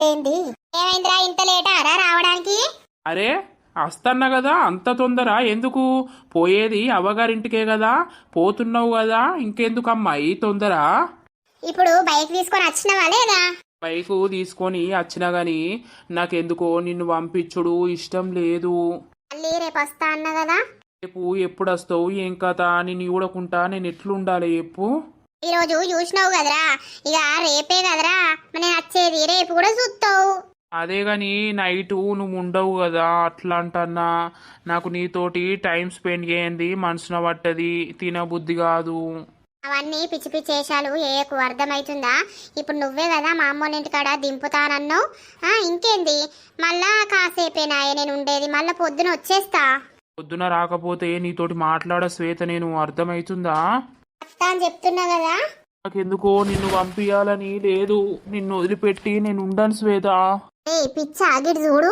ఏంది? ఏమైందిరా ఇంత లేటారా రావడానికి. అరే వస్తన్నా కదా అంత తొందర? ఎందుకు? పోయేది అవ్వగారింటికే కదా పోతున్నావు కదా ఇంకెందుకు అమ్మాయి తొందర? ఇప్పుడు బైక్ తీసుకొని వచ్చినవా లేదా? బైకు తీసుకొని వచ్చినా గాని నాకెందుకో నిన్ను పంపించుడు ఇష్టం లేదు. మళ్ళీ రేపు వస్తా అన్న కదా రేపు ఎప్పుడు వస్తావు? ఏం కథ? నేను చూడకుంటా? నేను ఎట్లుండాలి? చెప్పు. ఈ రోజు చూసినావు కదరా? ఇక రేపే కదరా? మరి నేను వచ్చేది. రేపు కూడా చూస్తావు. అదే గాని నైటు నువ్వు ఉండవు కదా అట్లా అంటన్నా నాకు నీతోటి టైం స్పెండ్ చేయండి మనసున పట్టది తినబుద్ధి కాదు. అవన్నీ పిచ్చి పిచ్చి వేషాలు ఏకు అర్థమవుతుందా ఇప్పుడు నువ్వే కదా మా అమ్మోళ్ళ ఇంటికాడ దింపుతానన్నావు. ఇంకేంది? మళ్ళా కాసేపేనాయే నేను ఉండేది. మళ్ళా పొద్దున వచ్చేస్తా. పొద్దున రాకపోతే నీతోటి మాట్లాడ శ్వేత నేను అర్థమవుతుందా వస్తా అని చెప్తున్నా కదా. నాకెందుకో నిన్ను పంపించాలని లేదు. నిన్ను వదిలిపెట్టి నేను ఉండను శ్వేత. ఏ పిచ్చ ఆగిడు చూడు.